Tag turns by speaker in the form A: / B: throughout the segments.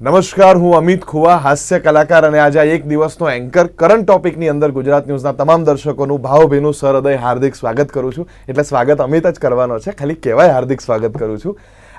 A: નમસ્કાર, હું અમિત ખુવા, હાસ્ય કલાકાર અને આજે એક દિવસનો એન્કર કરંટ ટોપિકની અંદર ગુજરાત ન્યૂઝના તમામ દર્શકોનું ભાવભીનું સહૃદય હાર્દિક સ્વાગત કરું છું. એટલે સ્વાગત અમિત જ કરવાનો છે. ખાલી કહેવાય હાર્દિક સ્વાગત કરું છું.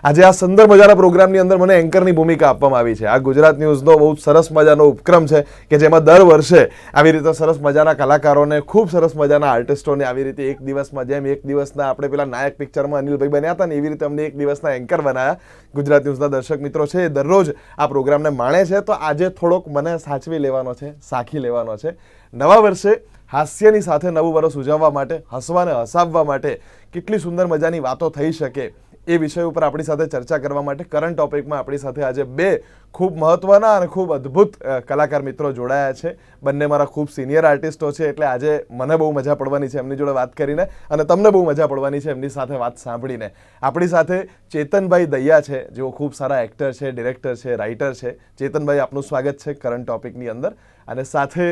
A: આજે આ સુંદર મજાના પ્રોગ્રામની અંદર મને એન્કરની ભૂમિકા આપવામાં આવી છે. આ ગુજરાત ન્યૂઝનો બહુ સરસ મજાનો ઉપક્રમ છે કે જેમાં દર વર્ષે આવી રીતે સરસ મજાના કલાકારોને, ખૂબ સરસ મજાના આર્ટિસ્ટોને આવી રીતે એક દિવસમાં, જેમ એક દિવસના આપણે પેલા નાયક પિક્ચરમાં અનિલભાઈ બન્યા હતા ને એવી રીતે અમને એક દિવસના એન્કર બનાયા. ગુજરાત ન્યૂઝના દર્શક મિત્રો છે એ દરરોજ આ પ્રોગ્રામને માણે છે. તો આજે થોડોક મને સાચવી લેવાનો છે, સાખી લેવાનો છે. નવા વર્ષે હાસ્યની સાથે નવું વર્ષ ઉજવવા માટે, હસવાને હસાવવા માટે કેટલી સુંદર મજાની વાતો થઈ શકે એ વિષય ઉપર આપણી સાથે ચર્ચા કરવા માટે કરંટ ટોપિકમાં આપણી સાથે આજે બે ખૂબ મહત્વના અને ખૂબ અદ્ભુત કલાકાર મિત્રો જોડાયા છે. બંને મારા ખૂબ સિનિયર આર્ટિસ્ટો છે એટલે આજે મને બહુ મજા પડવાની છે એમની જોડે વાત કરીને અને તમને બહુ મજા પડવાની છે એમની સાથે વાત સાંભળીને. આપણી સાથે ચેતનભાઈ દૈયા છે, જેઓ ખૂબ સારા એક્ટર છે ડિરેક્ટર છે રાઇટર છે. ચેતનભાઈ, આપનું સ્વાગત છે કરંટ ટોપિકની અંદર. અને સાથે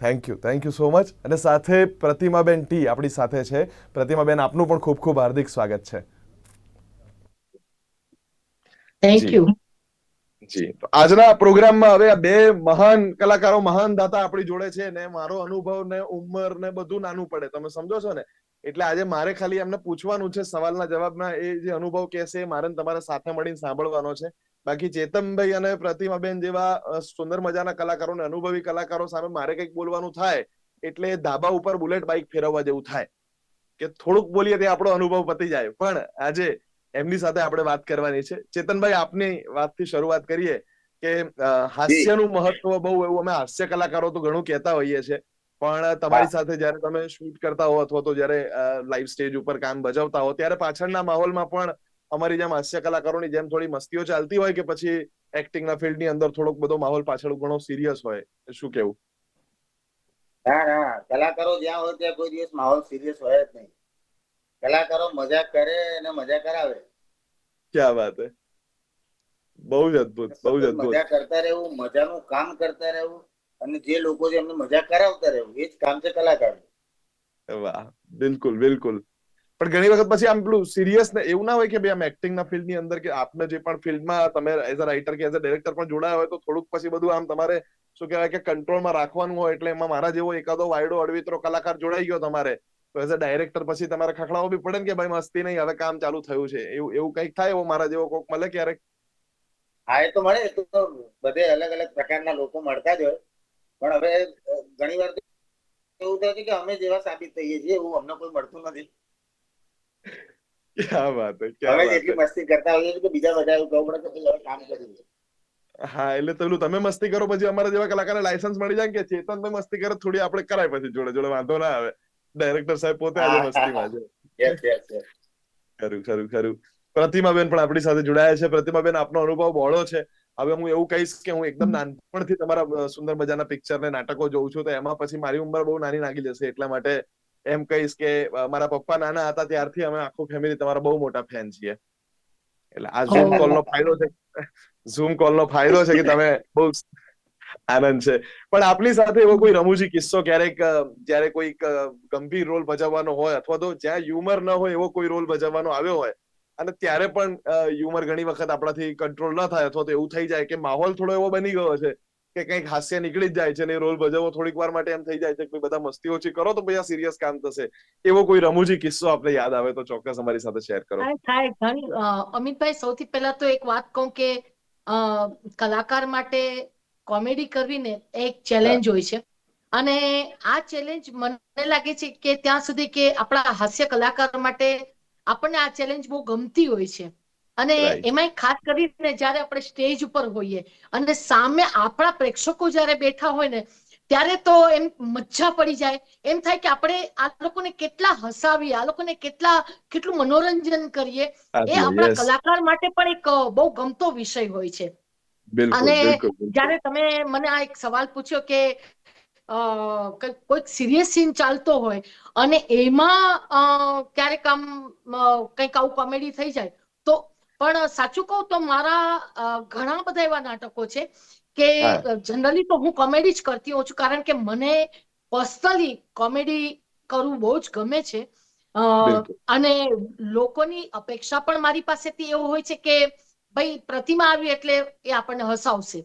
A: thank you thank you so much અને સાથે પ્રતિમાબેન ટી આપણી સાથે છે. પ્રતિમાબેન, આપનું પણ ખૂબ ખૂબ હાર્દિક સ્વાગત છે.
B: Thank you
A: ji. તો આજના પ્રોગ્રામમાં હવે આ બે મહાન કલાકારો મહાન દાતા આપણી જોડે છે ને મારો અનુભવ ને ઉંમર ને બધું નાનું પડે. તમે સમજો છો ને? એટલે આજે મારે ખાલી એમને પૂછવાનું છે સવાલના જવાબના એ જે અનુભવ કહેશે મારે તમારા સાથે મળીને સાંભળવાનો છે. બાકી ચેતનભાઈ અને પ્રતિમાબેન જેવા સુંદર મજાના કલાકારો ને અનુભવી કલાકારો સામે મારે કંઈક બોલવાનું થાય એટલે ધાબા ઉપર બુલેટ બાઇક ફેરવવા જેવું થાય. કે થોડુંક બોલીએ તે આપણો અનુભવ પતી જાય. પણ આજે એમની સાથે આપણે વાત કરવાની છે. ચેતનભાઈ આપની વાતથી શરૂઆત કરીએ કે હાસ્યનું મહત્વ બહુ એવું અમે હાસ્ય કલાકારો તો ઘણું કહેતા હોઈએ છે પણ તમારી સાથે જ્યારે તમે શૂટ કરતા હો અથવા તો જ્યારે લાઈવ સ્ટેજ ઉપર કામ બજાવતા હો ત્યારે પાછળના માહોલમાં પણ અમારી જેમ હાસ્ય કલાકારોની જેમ થોડી મસ્તીઓ ચાલતી હોય કે પછી એક્ટિંગના ફિલ્ડની અંદર થોડોક બધો માહોલ પાછળ ઘણો સિરિયસ હોય? શું કેવું?
C: ના ના કલાકારો જ્યાં હોય ત્યાં કોઈ દિવસ માહોલ સિરિયસ હોય જ નહીં. કલાકારો મજા કરે અને મજા કરાવે.
A: ક્યાં વાત હે? બહુ જ અદ્ભુત બહુ જ અદ્ભુત.
C: મજા કરતા રહેવું મજાનું કામ કરતા રહેવું અને જે લોકો છે એમને મજા કરાવતા રહેવું એ જ કામ છે કલાકાર.
A: વાહ બિલકુલ બિલકુલ. પણ ઘણી વખત પછી આમ પેલું સિરિયસ ને એવું ના હોય કે ભાઈ આમ ફિલ્ડની અંદર કે આપને જે પણ ફિલ્ડમાં તમે એઝ અ રાઇટર કે એઝ અ ડિરેક્ટર પણ જોડાયા હોય તો થોડુંક પછી બધું આમ તમારે શું કહેવાય કે કંટ્રોલમાં રાખવાનું હોય એટલે એમાં મારા જેવો એકાદો વાયડો અડવિત્રો કલાકાર જોડાઈ ગયો તમારે. તો એઝ અ ડાયરેક્ટર પછી તમારે ખખડાવો બી પડે ને કે ભાઈ મસ્તી નહીં હવે કામ ચાલુ થયું છે. એવું એવું કંઈક થાય એવો મારા જેવો કોક મળે ક્યારેક?
C: હા એ તો મળે એ તો બધે અલગ અલગ પ્રકારના લોકો મળતા જ હોય. પણ હવે ઘણી વાર એવું થાય છે કે અમે જેવા સાબિત થઈએ છીએ એવું અમને કોઈ મળતું નથી.
A: ક્યાં વાત ક્યાં વાત એટલી
C: મસ્તી કરતા હોઈએ છીએ કે બીજા બધા એવું કહું પડે કે હવે કામ કરી
A: હા એટલે પેલું તમે મસ્તી કરો પછી અમારા જેવા કલાકારને લાયસન્સ મળી જાય કે ચેતન ભાઈ મસ્તી કરે થોડી આપણે કરાય પછી જોડે જોડે વાંધો ના આવે. ડાયરેક્ટર સાહેબ પોતે આજે મસ્તીમાં છે. ખરું ખરું ખરું. પ્રતિમાબેન પણ આપણી સાથે જોડાયા છે. પ્રતિમાબેન આપનો અનુભવ બહોળો છે. હવે હું એવું કહીશ કે હું એકદમ નાનપણથી તમારા સુંદર મજાના પિક્ચર ને નાટકો જોઉં છું તો એમાં પછી મારી ઉંમર બહુ નાની લાગી જશે. એટલા માટે એમ કહીશ કે મારા પપ્પા નાના હતા ત્યારથી અમે આખું ફેમિલી તમારા બહુ મોટા ફેન છીએ. એટલે આ ઝૂમ. કોલ નો ફાયદો છે. ઝૂમ કોલ નો ફાયદો છે કે તમે બહુ આનંદ છે. પણ આપની સાથે એવો કોઈ રમૂજી કિસ્સો ક્યારેક જ્યારે કોઈક ગંભીર રોલ ભજવવાનો હોય અથવા તો જ્યાં હ્યુમર ન હોય એવો કોઈ રોલ ભજવવાનો આવ્યો હોય અને ત્યારે પણ હ્યુમર ઘણી વખત આપણાથી કંટ્રોલ ન થાય અથવા તો એવું થઈ જાય કે માહોલ થોડો એવો બની ગયો છે કે કંઈક હાસ્ય નીકળી જ જાય છે ને રોલ ભજવવો થોડીક વાર માટે એમ થઈ જાય છે કે બધા મસ્તી ઓછી કરો તો પછી આ સિરિયસ કામ થશે. એવો કોઈ રમૂજી કિસ્સો આપણે યાદ આવે તો ચોક્કસ અમારી સાથે શેર કરો.
B: થાય ઘણી અમિતભાઈ સૌથી પહેલા તો એક વાત કહું કે કલાકાર માટે કોમેડી કરવીને એક ચેલેન્જ હોય છે. અને આ ચેલેન્જ મને લાગે છે કે ત્યાં સુધી કે આપણા હાસ્ય કલાકાર માટે આપણને આ ચેલેન્જ બહુ ગમતી હોય છે. અને એમાં ખાસ કરીને જ્યારે આપણે સ્ટેજ ઉપર હોઈએ અને સામે આપણા પ્રેક્ષકો જ્યારે બેઠા હોય ને ત્યારે તો એમ મજા પડી જાય. એમ થાય કે આપણે આ લોકોને કેટલા હસાવીએ આ લોકોને કેટલા કેટલું મનોરંજન કરીએ. એ આપણા કલાકાર માટે પણ એક બહુ ગમતો વિષય હોય છે. અને. જ્યારે તમે મને આ એક સવાલ પૂછ્યો કે અ, કંઈક- સિરિયસ સીન ચાલતો હોય અને એમાં ક્યારેક આમ કંઈક આવું કોમેડી થઈ જાય તો પણ સાચું કહું તો મારા ઘણા બધા એવા નાટકો છે કે જનરલી તો હું કોમેડી જ કરતી હોઉં છું કારણ કે મને પર્સનલી કોમેડી કરવું બહુ જ ગમે છે. અને લોકોની અપેક્ષા પણ મારી પાસેથી એવું હોય છે કે ભાઈ પ્રતિમા આવી એટલે એ આપણને હસાવશે.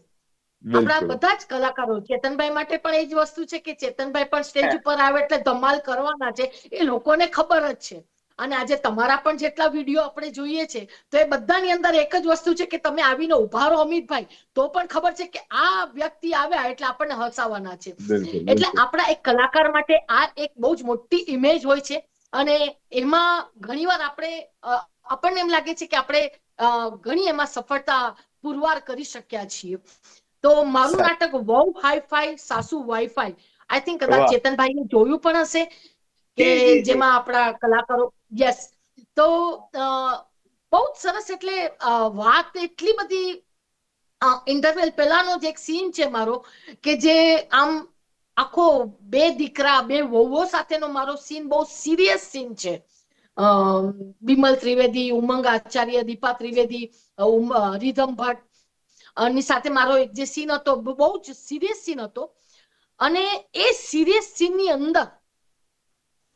B: આપણા બધા જ કલાકારો ચેતનભાઈ માટે પણ એ જ વસ્તુ છે કે ચેતનભાઈ પણ સ્ટેજ ઉપર આવે એટલે ધમાલ કરવાના છે એ લોકોને ખબર જ છે. અને આજે તમારા પણ જેટલા વીડિયો આપણે જોઈએ છે તો એ બધાની અંદર એક જ વસ્તુ છે કે તમે આવીને ઊભા રહો અમિતભાઈ તો પણ ખબર છે કે આ વ્યક્તિ આવ્યા એટલે આપણને હસાવવાના છે. એટલે આપણા એક કલાકાર માટે આ એક બહુ જ મોટી ઇમેજ હોય છે. અને એમાં ઘણીવાર આપણે આપણને એમ લાગે છે કે આપણે ઘણી એમાં સફળતા પુરવાર કરી શક્યા છીએ. તો મારું નાટક વહુ હાઈફાઈ સાસુ વાઈફાઈ. આઈ થિંક કદાચ. ચેતનભાઈએ જોયું પણ હશે કે. જેમાં આપણા કલાકારો યસ તો બહુ જ સરસ એટલે વાત એટલી બધી ઇન્ટરવેલ પહેલાનો જે એક સીન છે મારો કે જે આમ આખો બે દીકરા બે વહુઓ સાથેનો મારો સીન બહુ સિરિયસ સીન છે. બિમલ ત્રિવેદી ઉમંગ આચાર્ય દીપા ત્રિવેદી રિધમ ભટ્ટ. અને સાથે મારો એક જે સીન હતો બહુ જ સિરિયસ સીન હતો. અને એ સિરિયસ સીનની અંદર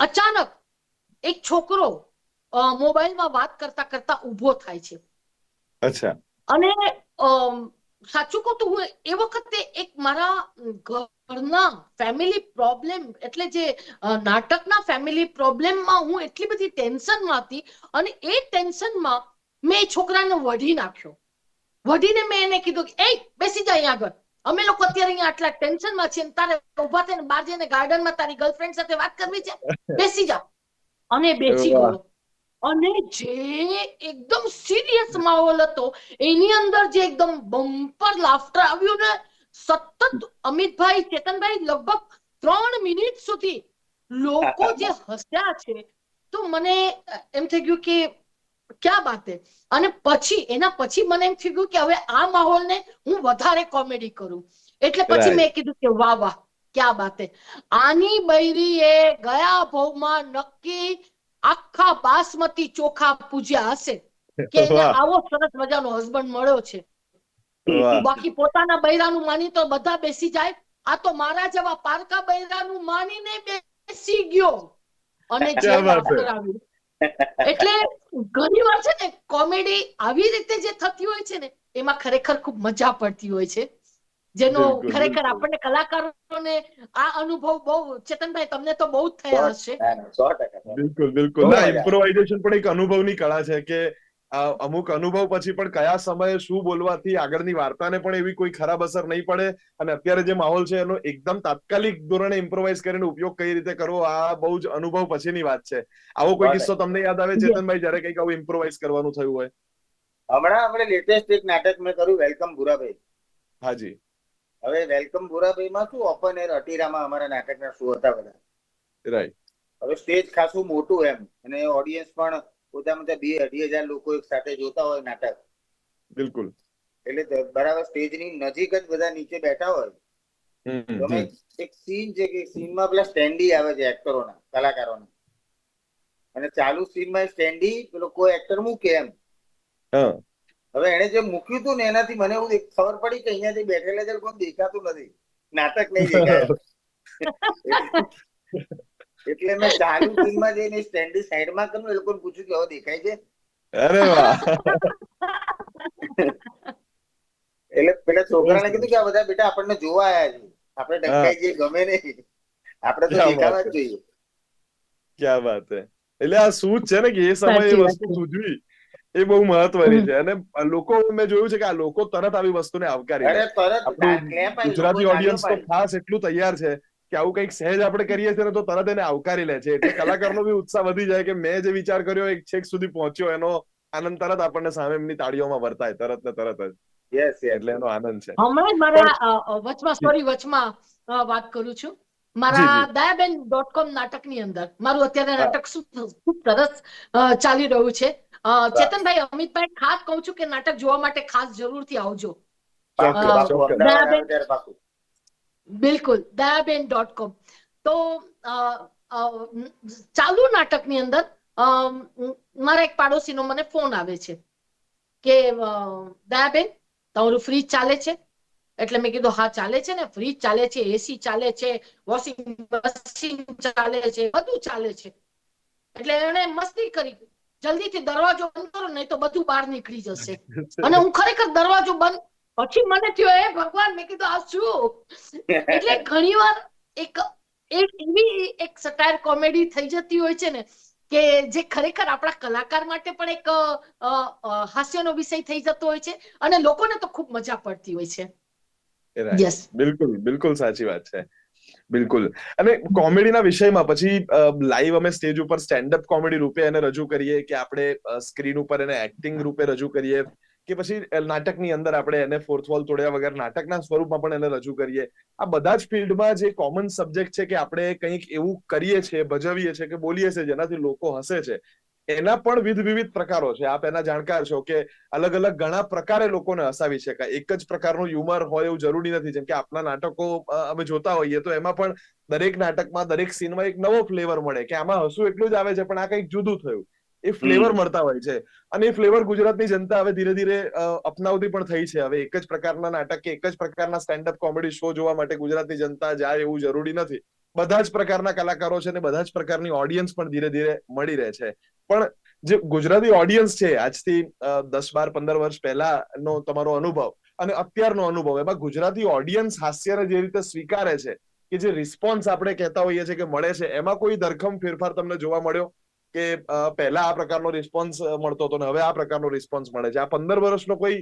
B: અચાનક એક છોકરો મોબાઈલમાં વાત કરતા કરતા ઊભો થાય છે.
A: અચ્છા.
B: અને સાચું કહું તો હું એ વખતે એક મારા ઘરના ફેમિલી પ્રોબ્લેમ એટલે જે નાટકના ફેમિલી પ્રોબ્લેમમાં હું એટલી બધી ટેન્શનમાં હતી અને એ ટેન્શનમાં મેં છોકરાને વઢી નાખ્યો. વઢીને મેં એને કીધું કે એ બેસી જા અહીંયા આગળ. અમે લોકો અત્યારે અહીંયા આટલા ટેન્શનમાં છીએ તારે ઊભા થઈને બહાર જઈને ગાર્ડનમાં તારી ગર્લફ્રેન્ડ સાથે વાત કરવી છે? બેસી જા. અને બેસી ગયો. અને જે એકદમ સિરિયસ માહોલ હતો એની અંદર જે એકદમ બમ્પર લાફ્ટર આવ્યું ને સતત અમિતભાઈ ચેતનભાઈ લગભગ ત્રણ મિનિટ સુધી લોકો જે હસ્યા છે તો મને એમ થઈ ગયું કે ક્યાં વાત હે? અને પછી એના પછી મને એમ થઈ ગયું કે હવે આ માહોલને હું વધારે કોમેડી કરું. એટલે પછી મેં કીધું કે વાહ વાહ ક્યાં વાત હે? આની બૈરીએ ગયા ભવમાં નક્કી આખા બાસમતી ચોખા પૂજ્યા હશે. કે આવો સરસ મજાનો હસબન્ડ મળ્યો છે. બાકી પોતાના બૈરાનું માની તો બધા બેસી જાય. આ તો મારા જેવા પારકા બૈરાનું માનીને બેસી ગયો. અને એટલે ઘણી વાર છે ને કોમેડી આવી રીતે જે થતી હોય છે ને એમાં ખરેખર ખૂબ મજા પડતી હોય છે. જેનો ખરેખર. આપણને કલાકારોને આ અનુભવ બહુ ચેતનભાઈ તમને તો બહુ જ થયા હશે.
A: બિલકુલ બિલકુલ. ના ઇમ્પ્રોવાઇઝેશન પણ એક અનુભવની કળા છે કે અમુક અનુભવ પછી પણ કયા સમયે શું બોલવાથી આગળની વાર્તાને પણ એવી કોઈ ખરાબ અસર નહીં પડે અને અત્યારે જે માહોલ છે એનો એકદમ તાત્કાલિક ધોરણે ઇમ્પ્રોવાઇઝ કરીને ઉપયોગ કઈ રીતે કરવો આ બહુ જ અનુભવ પછીની વાત છે. આવો કોઈ કિસ્સો તમને યાદ આવે. ચેતનભાઈ જયારે કંઈક આવું ઇમ્પ્રોવાઇઝ કરવાનું થયું હોય.
C: હમણાં આપણે લેટેસ્ટ એક નાટક મેં કર્યું વેલકમ ભૂરાભાઈ
A: હાજી
C: હવે વેલકમ ભૂરાભાઈમાં શું ઓપન એર અટીરામાં અમારા નાટકના શો હતા બધા.
A: રાઈટ
C: હવે સ્ટેજ ખાસું મોટું એમ અને ઓડિયન્સ પણ ઓછામાં ઓછા બે અઢી હજાર લોકો એક સાથે જોતા હોય નાટક.
A: બિલકુલ.
C: એટલે બરાબર સ્ટેજની નજીક જ બધા નીચે બેઠા હોય. એક સીન છે કે સીનમાં પેલા સ્ટેન્ડી આવે છે એક્ટરોના કલાકારોના. અને ચાલુ સીનમાં સ્ટેન્ડી પેલો કોઈ એક્ટર મૂકે એમ. હવે એને જે મૂક્યું હતું ને એનાથી મને એવું ખબર પડી કે અહીંયાથી બેઠેલા છે કોઈ દેખાતું નથી. નાટક નહીં દેખાય. એટલે મેં ચાલુ સીનમાં જઈને સ્ટેન્ડ સાઈડમાં કર્યું એ લોકોને પૂછ્યું કે હવે દેખાય છે?
A: અરે વાહ.
C: એટલે પેલા છોકરાને કીધું કે આ બધા બેટા આપણને જોવા આવ્યા છે. આપણે ડકાઈ જઈએ ગમે નહીં. આપણે તો દેખાવા જ જોઈએ.
A: ક્યાં વાત હે? એટલે આ શું છે ને કે એ સમયે એ વસ્તુ સૂઝવી એ બહુ મહત્વની છે. અને લોકો મેં જોયું છે કે આ લોકો તરત આવી વસ્તુને આવકારી ગુજરાતી ઓડિયન્સ તો ખાસ એટલું તૈયાર છે કે આવું કંઈક સહેજ આપણે કરીએ છીએ ને તો તરત એને આવકારી લે છે. એટલે કલાકારનો બી ઉત્સાહ વધી જાય કે મેં જે વિચાર કર્યો એક છેક સુધી પહોંચ્યો એનો આનંદ તરત આપણને સામે એમની તાળીઓમાં વર્તાય તરત ને તરત જ.
C: Yes.
A: એટલે એનો આનંદ છે.
B: હમણાં મારા વચમાં સોરી વચમાં વાત કરું છું. મારા દયાબેન ડોટ કોમ નાટકની અંદર મારું અત્યારે નાટક શું ખૂબ સરસ ચાલી રહ્યું છે. ચેતનભાઈ અમિતભાઈ ખાસ કહું છું કે નાટક જોવા માટે ખાસ જરૂરથી આવજો. દયાબેન. બિલકુલ, દયાબેન ડોટ કોમ તો ચાલુ નાટકની અંદર મારા એક પાડોશીનો મને ફોન આવે છે કે દયાબેન, તમારું ફ્રીજ ચાલે છે? એટલે મેં કીધું, હા, ચાલે છે ને, ફ્રીજ ચાલે છે એસી ચાલે છે, વોશિંગ મશીન ચાલે છે, બધું ચાલે છે. એટલે એણે મસ્તી કરી. જલ્દીથી દરવાજો બંધ કરો, નહીં તો બધું બહાર નીકળી જશે. અને હું ખરેખર દરવાજો બંધ પછી મને થયો એ ભગવાન મેં કીધું આ શું? એટલે ઘણીવાર એક એક એવી એક સટાયર કોમેડી થઈ જતી હોય છે ને કે જે ખરેખર આપણા કલાકાર માટે પણ એક હાસ્યનો વિષય થઈ જતો હોય છે અને લોકોને તો ખૂબ મજા પડતી હોય છે. યસ
A: બિલકુલ બિલકુલ સાચી વાત છે. બિલકુલ. અને કોમેડીના વિષયમાં પછી લાઈવ અમે સ્ટેજ ઉપર સ્ટેન્ડ અપ કોમેડી રૂપે એને રજૂ કરીએ કે આપણે સ્ક્રીન ઉપર એને એક્ટિંગ રૂપે રજૂ કરીએ. કે પછી નાટકની અંદર આપણે એને ફોર્થ વોલ તોડ્યા વગર નાટકના સ્વરૂપમાં પણ એને રજૂ કરીએ. આ બધા જ ફિલ્ડમાં જે કોમન સબ્જેક્ટ છે કે આપણે કંઈક એવું કરીએ છીએ, ભજવીએ છીએ કે બોલીએ છીએ, જેનાથી લોકો હસે છે, એના પણ વિધ વિવિધ પ્રકારો છે. આપ એના જાણકાર છો કે અલગ અલગ ઘણા પ્રકારે લોકોને હસાવી શકાય. એક જ પ્રકારનું હ્યુમર હોય એવું જરૂરી નથી. જેમ કે આપણા નાટકો અમે જોતા હોઈએ તો એમાં પણ દરેક નાટકમાં, દરેક સીનમાં એક નવો ફ્લેવર મળે કે આમાં હસવું એટલું જ આવે છે, પણ આ કંઈક જુદું થયું. એ ફ્લેવર મળતા હોય છે. અને એ ફ્લેવર ગુજરાતની જનતા હવે ધીરે ધીરે અપનાવતી પણ થઈ છે. હવે એક જ પ્રકારના નાટક કે એક જ પ્રકારના સ્ટેન્ડઅપ કોમેડી શો જોવા માટે ગુજરાતની જનતા જાય એવું જરૂરી નથી. બધા જ પ્રકારના કલાકારો છે અને બધા જ પ્રકારની ઓડિયન્સ પણ ધીરે ધીરે મળી રહે છે. પણ જે ગુજરાતી ઓડિયન્સ છે આજથી દસ બાર પંદર વર્ષ પહેલાનો તમારો અનુભવ અને અત્યારનો અનુભવ એમાં ગુજરાતી ઓડિયન્સ હાસ્યને જે રીતે સ્વીકારે છે કે જે રિસ્પોન્સ આપણે કહેતા હોઈએ છીએ કે મળે છે એમાં કોઈ ધરખમ ફેરફાર તમને જોવા મળ્યો? કે પહેલા આ પ્રકારનો રિસ્પોન્સ મળતો હતો ને હવે આ પ્રકારનો રિસ્પોન્સ મળે છે. આ પંદર વર્ષનો કોઈ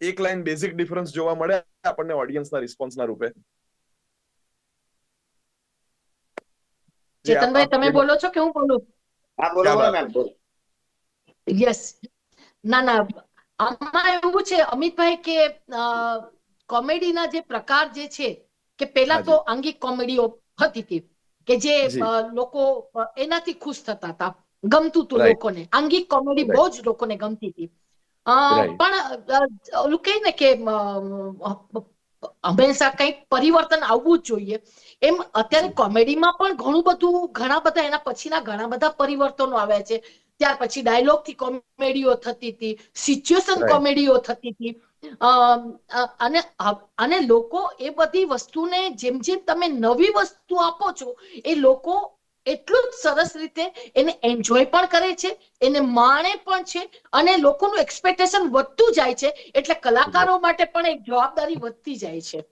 A: એક લાઈન બેઝિક ડિફરન્સ જોવા મળે આપણને ઓડિયન્સના રિસ્પોન્સના રૂપે.
B: ચેતનભાઈ તમે બોલો છો કે હું બોલું?
C: હા બોલો
B: યસ ના ના. આમાં એવું છે અમિતભાઈ કે કોમેડીના જે પ્રકાર જે છે કે પેલા તો આંગિક કોમેડીઓ હતી હતી કે જે લોકો એનાથી ખુશ થતા હતા. ગમતું હતું. લોકોને. આંગિક કોમેડી બહુ જ લોકોને ગમતી હતી. પણ ઓલું કહે ને કે હંમેશા કંઈક પરિવર્તન આવવું જ જોઈએ. એમ અત્યારે કોમેડીમાં પણ ઘણું બધું ઘણા બધા એના પછીના ઘણા બધા પરિવર્તનો આવ્યા છે. ત્યાર પછી ડાયલોગથી કોમેડીઓ થતી હતી સિચ્યુએશન કોમેડીઓ થતી હતી. અ, અને અને લોકો એ બધી વસ્તુને જેમ જેમ તમે નવી વસ્તુ આપો છો એ લોકો એટલું સરસ રીતે એને એન્જોય પણ કરે છે, એને માણે પણ છે અને લોકોનું એક્સપેક્ટેશન વધતું જાય છે, એટલે કલાકારો માટે પણ એક જવાબદારી વધતી જાય છે.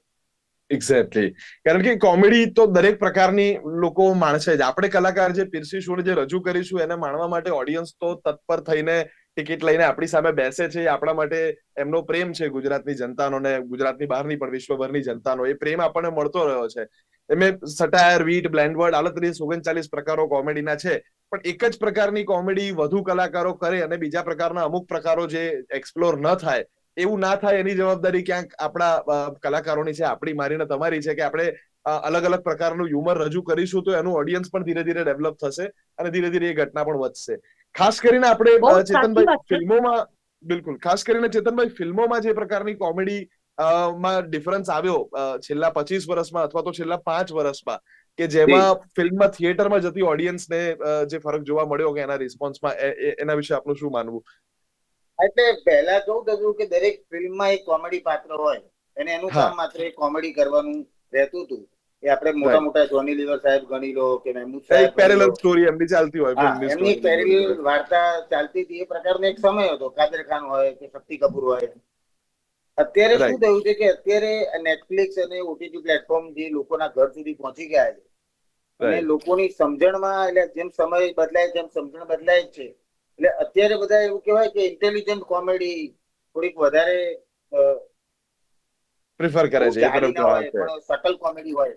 A: એક્ઝેક્ટલી કારણ કે કોમેડી તો દરેક પ્રકારની લોકો માણસે જ. આપણે કલાકાર જે પીરસીશું જે રજૂ કરીશું, એને માણવા માટે ઓડિયન્સ તો તત્પર થઈને ટિકિટ લઈને આપણી સામે બેસે છે આપણા માટે એમનો પ્રેમ છે ગુજરાતની જનતાનો ને ગુજરાતની બહારની પણ વિશ્વભરની જનતાનો. એ પ્રેમ આપણને મળતો રહ્યો છે. એમે સટાયર વીટ બ્લેન્ડવર્ડ આડત્રીસ ઓગણચાલીસ પ્રકારો કોમેડીના છે. પણ એક જ પ્રકારની કોમેડી વધુ કલાકારો કરે અને બીજા પ્રકારના અમુક પ્રકારો જે એક્સપ્લોર ન થાય એવું ના થાય એની જવાબદારી ક્યાંક આપણા કલાકારોની છે. આપણી મારીને તમારી છે કે આપણે અલગ અલગ પ્રકારનું હ્યુમર રજૂ કરીશું તો એનું ઓડિયન્સ પણ ધીરે ધીરે ડેવલપ થશે અને ધીરે ધીરે એ ઘટના પણ વધશે. ખાસ કરીને આપણે ચેતનભાઈ ફિલ્મોમાં બિલકુલ. ખાસ કરીને ચેતનભાઈ ફિલ્મોમાં જે પ્રકારની કોમેડી માં ડિફરન્સ આવ્યો છેલ્લા પચીસ વર્ષમાં અથવા તો છેલ્લા પાંચ વર્ષમાં કે જેમાં ફિલ્મમાં થિયેટરમાં જતી ઓડિયન્સને જે ફરક જોવા મળ્યો કે એના રિસ્પોન્સમાં એના વિશે આપનું શું માનવું?
C: એટલે પહેલા કેવું થતું કે દરેક ફિલ્મમાં એક કોમેડી પાત્ર હોય અને એનું કામ માત્ર એક કોમેડી કરવાનું રહેતું હતું. એ આપણે મોટા મોટા જોની લીવર સાહેબ ગણી લો કે મહેમૂદ સાહેબ
A: પેરેલલ સ્ટોરી એમની ચાલતી હોય
C: એમની પેરેલલ વાર્તા ચાલતી હતી એ પ્રકારનો એક સમય હતો. કાદર ખાન હોય કે શક્તિ કપૂર હોય. અત્યારે શું થયું છે કે અત્યારે નેટફ્લિક્સ અને ઓટીટી પ્લેટફોર્મ જે લોકોના ઘર સુધી પહોંચી ગયા છે. અને લોકોની સમજણમાં એટલે જેમ સમય બદલાય તેમ સમજણ બદલાય જ છે. એટલે અત્યારે બધા એવું કહેવાય કે ઇન્ટેલિજન્ટ કોમેડી થોડીક વધારે
A: પ્રિફર કરે છે
C: સટલ કોમેડી હોય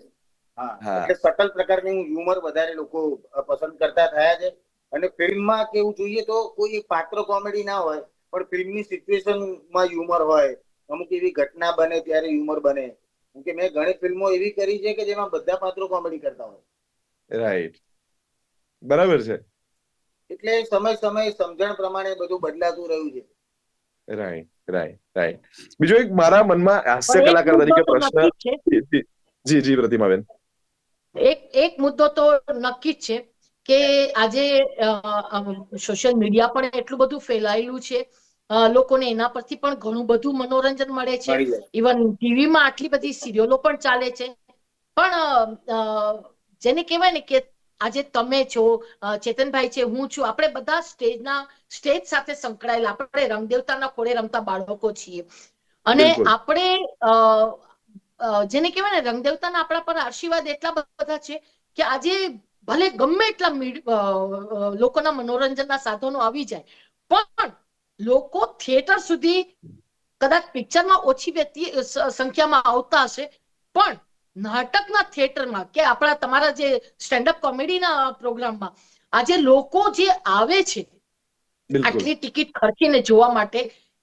C: હા. એટલે સટલ પ્રકારની હ્યુમર વધારે લોકો પસંદ કરતા થયા છે. અને ફિલ્મમાં કેવું જોઈએ તો કોઈ પાત્ર કોમેડી ના હોય પણ ફિલ્મની સિચ્યુએશનમાં હ્યુમર હોય અમુક એવી ઘટના બને ત્યારે હ્યુમર બને. કેમ કે મેં ઘણી ફિલ્મો એવી કરી છે કે જેમાં બધા પાત્રો કોમેડી કરતા હોય.
A: રાઈટ બરાબર છે.
C: એટલે સમય સમય સમજણ પ્રમાણે બધું બદલાતું રહ્યું છે.
A: રાઈટ રાઈટ રાઈટ બીજો એક મારા મનમાં હાસ્ય કલાકાર તરીકે પ્રશ્ન
B: જ
A: જી, પ્રતિમાબેન.
B: એક એક મુદ્દો તો નક્કી જ છે કે આજે સોશિયલ મીડિયા પણ એટલું બધું ફેલાયેલું છે લોકોને એના પરથી પણ ઘણું બધું મનોરંજન મળે છે. ઇવન ટીવીમાં આટલી બધી સિરિયલો પણ ચાલે છે. પણ જેને કહેવાય ને કે આજે તમે છો ચેતનભાઈ છે હું છું આપણે બધા સ્ટેજના સ્ટેજ સાથે સંકળાયેલા આપણે રંગદેવતાના ખોળે રમતા બાળકો છીએ. અને આપણે જેને કહેવાય ને રંગદેવતાના આપણા પર આશીર્વાદ એટલા બધા છે કે આજે ભલે ગમે એટલા લોકોના મનોરંજનના સાધનો આવી જાય પણ લોકો થિયેટર સુધી કદાચ પિક્ચરમાં ઓછી વ્યક્તિ સંખ્યામાં આવતા હશે પણ નાટકના થિયેટરમાં કે આપણા તમારા જે સ્ટેન્ડઅપ કોમેડીના પ્રોગ્રામમાં આજે લોકો જે આવે છે આટલી ટિકિટ ખર્ચીને જોવા માટે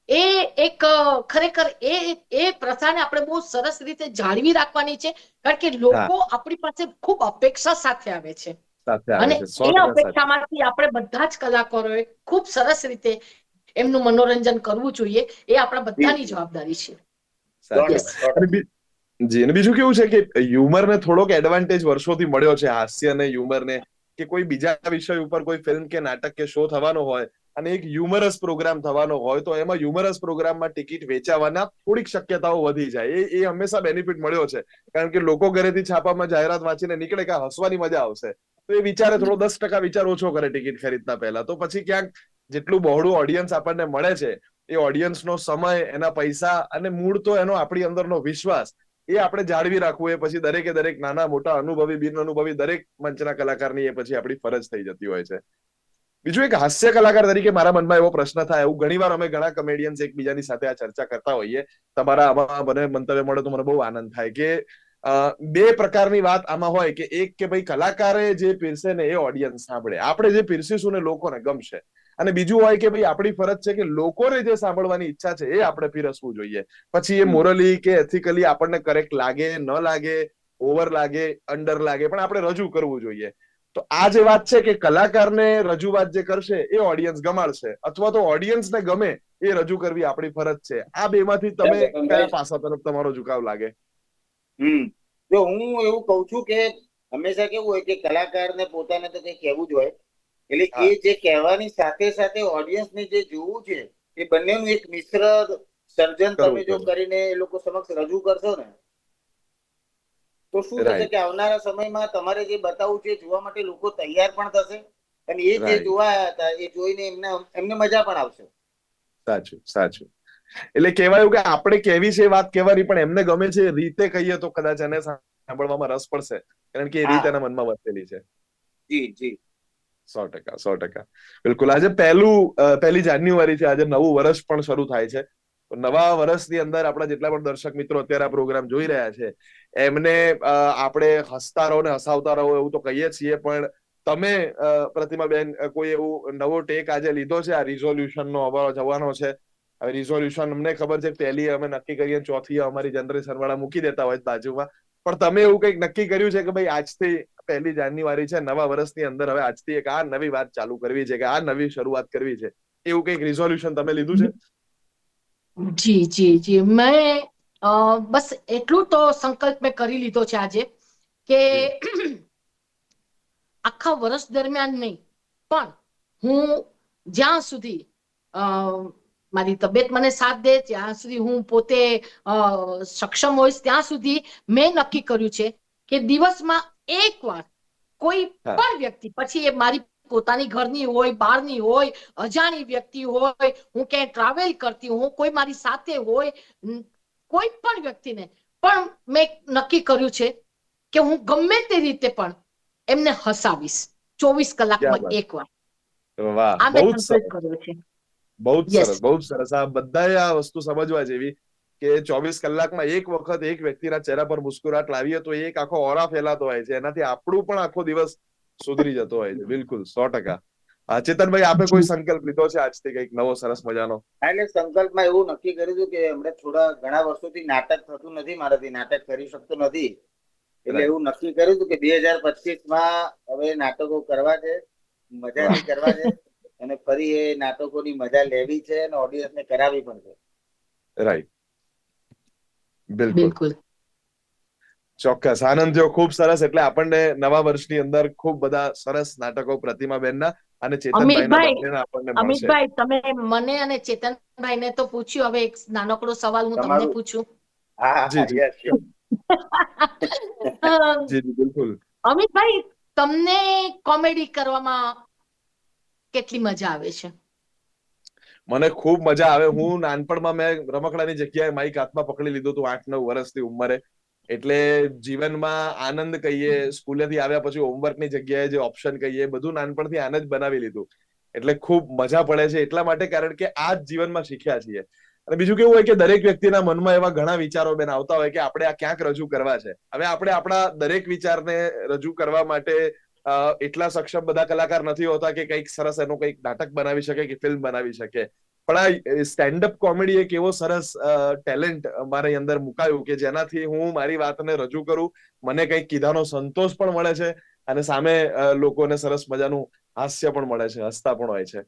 B: એ એક ખરેખર એ એ પ્રથાને આપણે બહુ સરસ રીતે જાળવી રાખવાની છે કારણ કે લોકો આપણી પાસે ખૂબ અપેક્ષા સાથે આવે છે. અને એ અપેક્ષામાંથી આપણે બધા જ કલાકારોએ ખૂબ સરસ રીતે એમનું મનોરંજન કરવું જોઈએ એ આપણા બધાની જવાબદારી છે.
A: જી અને બીજું કેવું છે કે હ્યુમર ને થોડોક એડવાન્ટેજ વર્ષોથી મળ્યો છે હાસ્ય અને હ્યુમર ને કે કોઈ બીજા વિષય ઉપર કોઈ ફિલ્મ કે નાટક કે શો થવાનો હોય અને એક હ્યુમરસ પ્રોગ્રામ થવાનો હોય તો એમાં હ્યુમરસ પ્રોગ્રામમાં ટિકિટ વેચાવાના થોડીક શક્યતાઓ વધી જાય. એ એ હંમેશા બેનિફિટ મળ્યો છે. કારણ કે લોકો ઘરેથી છાપામાં જાહેરાત વાંચીને નીકળે કે હસવાની મજા આવશે. તો એ વિચારે થોડો દસ ટકા વિચાર ઓછો કરે ટિકિટ ખરીદતા પહેલા. તો પછી ક્યાંક જેટલું બહોળું ઓડિયન્સ આપણને મળે છે, એ ઓડિયન્સનો સમય, એના પૈસા અને મૂળ તો એનો આપણી અંદરનો વિશ્વાસ, એ આપણે જાળવી રાખવું, એ પછી દરેકે દરેક નાના મોટા અનુભવી, બિન અનુભવી દરેક મંચના કલાકારની એ પછી આપણી ફરજ થઈ જતી હોય છે. બીજું એક હાસ્ય કલાકાર તરીકે મારા મનમાં એવો પ્રશ્ન થાય, એવું ઘણીવાર અમે ઘણા કમેડિયન્સ એકબીજાની સાથે આ ચર્ચા કરતા હોઈએ, તમારા આમાં મને મંતવ્ય મળે તો મને બહુ આનંદ થાય કે બે પ્રકારની વાત આમાં હોય કે એક કે ભાઈ કલાકારે જે પીરસે ને એ ઓડિયન્સ સાંભળે, આપણે જે પીરસીશું ને લોકોને ગમશે અને બીજું હોય કે ભાઈ આપણી ફરજ છે કે લોકોને જે સાંભળવાની ઈચ્છા છે એ આપણે પીરસવું જોઈએ. પછી એ મોરલી કે એથિકલી આપણને કરેક્ટ લાગે ન લાગે ઓવર લાગે અંડર લાગે પણ આપણે રજૂ કરવું જોઈએ. તો આ જે વાત છે કે કલાકારને રજૂઆત જે કરશે એ ઓડિયન્સ ગમાડશે અથવા તો ઓડિયન્સને ગમે એ રજૂ કરવી આપણી ફરજ છે. આ બેમાંથી તમે કયા પાસા તરફ તમારો ઝુકાવ લાગે?
C: હમ. જો હું એવું કઉ છું કે હંમેશા કેવું હોય કે કલાકારને પોતાને તો કઈ કહેવું જ હોય એટલે એ જે કહેવાની સાથે સાથે ઓડિયન્સ ને જે જોવું છે એ બંનેનું એક મિશ્ર સર્જન તમે જો કરીને એ લોકો સમક્ષ રજૂ કરશો ને તો શું થશે કે આવનારા સમયમાં તમારે જે બતાવવું છે જોવા માટે લોકો તૈયાર પણ થશે અને એ જે જોવા હતા એ જોઈને એમને એમને મજા પણ આવશે.
A: સાચું સાચું. એટલે કહેવાયું કે આપણે કેવી છે વાત કહેવાની પણ એમને ગમે છે રીતે કહીએ તો કદાચ એને સાંભળવામાં રસ પડશે. કારણ કે એ રીતે એના મનમાં વસેલી છે.
C: જી જી.
A: સો ટકા સો ટકા. બિલકુલ. આજે પહેલું પહેલી જાન્યુઆરી છે. આજે નવું વર્ષ પણ શરૂ થાય છે. નવા વર્ષની અંદર આપણા જેટલા પણ દર્શક મિત્રો અત્યારે આ પ્રોગ્રામ જોઈ રહ્યા છે, એમને આપણે હસતા રહો ને હસાવતા રહો એવું તો કહીએ છીએ, પણ તમે પ્રતિમા પ્રતિમાબેન કોઈ એવું નવો ટેક આજે લીધો છે? આ રિઝોલ્યુશન નો હવે જવાનો છે. હવે રિઝોલ્યુશન અમને ખબર છે પહેલી અમે નક્કી કરીએ, ચોથી અમારી જનરેશન વાળા મૂકી દેતા હોય બાજુમાં. પણ તમે એવું કંઈક નક્કી કર્યું છે કે ભાઈ આજથી પહેલી જાન્યુઆરી છે નવા વર્ષની અંદર હવે આજથી એક આ નવી વાત ચાલુ કરવી છે કે આ નવી શરૂઆત કરવી છે. એવું કંઈક રિઝોલ્યુશન તમે લીધું છે?
B: જી જી જી. મેં બસ એટલું તો સંકલ્પ મેં કરી લીધો છે આજે કે આખા વર્ષ દરમિયાન નહીં પણ હું જ્યાં સુધી અ, મારી તબિયત મને સાથ દે ત્યાં સુધી હું પોતે સક્ષમ હોઈશ ત્યાં સુધી મેં નક્કી કર્યું છે કે દિવસમાં એક વાર કોઈ પણ વ્યક્તિ પછી એ મારી પોતાની ઘરની હોય બહારની હોય અજાણી વ્યક્તિ હોય હું ક્યાંય ટ્રાવેલ કરતી હું કોઈ મારી સાથે હોય કોઈ પણ વ્યક્તિને પણ મેં નક્કી કર્યું છે કે હું ગમે તે રીતે પણ એમને હસાવીશ. ચોવીસ કલાકમાં. એક વાર આ મેં
A: બહુ જ સરસ. બહુ જ સરસ આ બધા આ વસ્તુ સમજવા જેવી કે ચોવીસ કલાકમાં એક વખત એક વ્યક્તિના ચહેરા પર મુસ્કુરાટ લાવીએ તો એક આખો ઓરા ફેલાતો હોય છે. એનાથી આપણું પણ આખો દિવસ સુધરી જતો હોય છે. બિલકુલ સો ટકા. ચેતનભાઈ આપે કોઈ સંકલ્પ લીધો છે આજથી કંઈક નવો સરસ મજાનો?
C: એટલે સંકલ્પમાં એવું નક્કી કર્યું હતું કે હમણે થોડા ઘણા વર્ષોથી નાટક થતું નથી મારાથી નાટક કરી શકતો નથી. એટલે એવું નક્કી કર્યું હતું કે બે હજાર પચીસમાં હવે નાટકો કરવા છે મજાથી કરવા છે અને ફરી એ નાટકોની મજા લેવી છે અને ઓડિયન્સને કરાવી પણ છે.
A: રાઈટ બિલકુલ. ચોક્કસ. આનંદ થયો ખૂબ સરસ. એટલે આપણને નવા વર્ષની અંદર ખૂબ બધા સરસ નાટકો પ્રતિમાબેનના અને ચેતનભાઈના
B: અમિતભાઈ, તમે મને અને ચેતનભાઈ ને તો પૂછ્યું. હવે એક નાનકડો સવાલ હું તમને પૂછું.
A: જી, જી. જી જી
B: અમિતભાઈ તમને કોમેડી કરવામાં કેટલી મજા આવે છે?
A: મને ખૂબ મજા આવે. હું નાનપણમાં મેં રમકડાની જગ્યાએ માઈક હાથમાં પકડી લીધું હતું આઠ નવ વર્ષની ઉંમરે. એટલે જીવનમાં આનંદ કહીએ, સ્કૂલેથી આવ્યા પછી હોમવર્કની જગ્યાએ જે ઓપ્શન કહીએ, બધું નાનપણથી આને જ બનાવી લીધું. એટલે ખૂબ મજા પડે છે. એટલા માટે કારણ કે આ જ જીવનમાં શીખ્યા છીએ. અને બીજું કેવું હોય કે દરેક વ્યક્તિના મનમાં એવા ઘણા વિચારો બેન આવતા હોય કે આપણે આ ક્યાંક રજૂ કરવા છે. હવે આપણે આપણા દરેક વિચારને રજૂ કરવા માટે એટલા સક્ષમ બધા કલાકાર નથી હોતા કે કંઈક સરસ એનું કંઈક નાટક બનાવી શકે કે ફિલ્મ બનાવી શકે. પણ આ સ્ટેન્ડ અપ કોમેડી એક એવો સરસ ટેલેન્ટ મારી અંદર મુકાયું કે જેનાથી હું મારી વાતને રજૂ કરું મને કંઈક કીધાનો સંતોષ પણ મળે છે અને સામે લોકોને સરસ મજાનું હાસ્ય પણ મળે છે હસતા પણ હોય છે.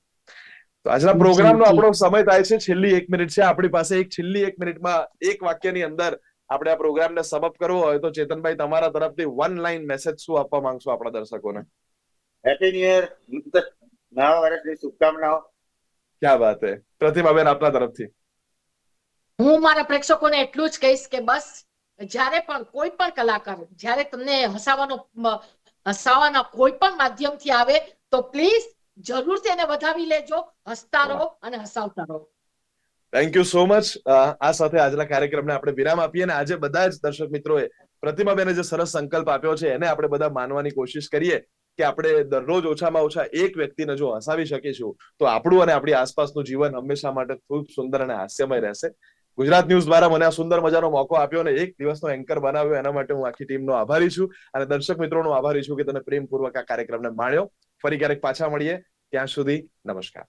A: તો આજના પ્રોગ્રામનો આપણો સમય થાય છે છેલ્લી એક મિનિટ છે. આપણી પાસે એક છેલ્લી એક મિનિટમાં એક વાક્યની અંદર આપણે આ પ્રોગ્રામને સમઅપ કરવો હોય તો ચેતનભાઈ તમારા તરફથી વન લાઈન મેસેજ શું આપવા માંગશો આપણા દર્શકોને?
C: હેપી ન્યુ યર નવા વર્ષની શુભકામનાઓ.
A: ક્યાં વાત હે? પ્રતિભાબેન આપના તરફથી.
B: હું મારા પ્રેક્ષકોને એટલું જ કહીશ કે બસ જ્યારે પણ કોઈ પણ કલાકાર જ્યારે તમને હસાવાનો હસાવાના કોઈ પણ માધ્યમથી આવે તો પ્લીઝ જરૂરથી એને વધાવી લેજો હસતા રહો અને હસાવતા રહો.
A: થેન્ક યુ સો મચ આ સાથે આજના કાર્યક્રમને આપણે વિરામ આપીએ અને આજે બધા જ દર્શક મિત્રોએ પ્રતિમાબેને જે સરસ સંકલ્પ આપ્યો છે, એને આપણે બધા માનવાની કોશિશ કરીએ કે આપણે દરરોજ ઓછામાં ઓછા એક વ્યક્તિને જો હસાવી શકીશું, તો આપણું અને આપણી આસપાસનું જીવન હંમેશા માટે ખૂબ સુંદર અને હાસ્યમય રહેશે. ગુજરાત ન્યૂઝ દ્વારા મને આ સુંદર મજાનો મોકો આપ્યો અને એક દિવસનો એન્કર બનાવ્યો, એના માટે હું આખી ટીમનો આભારી છું અને દર્શક મિત્રોનો આભારી છું કે તમે પ્રેમપૂર્વક આ કાર્યક્રમને માણ્યો. ફરી ક્યારેક પાછા મળીએ. ત્યાં સુધી નમસ્કાર.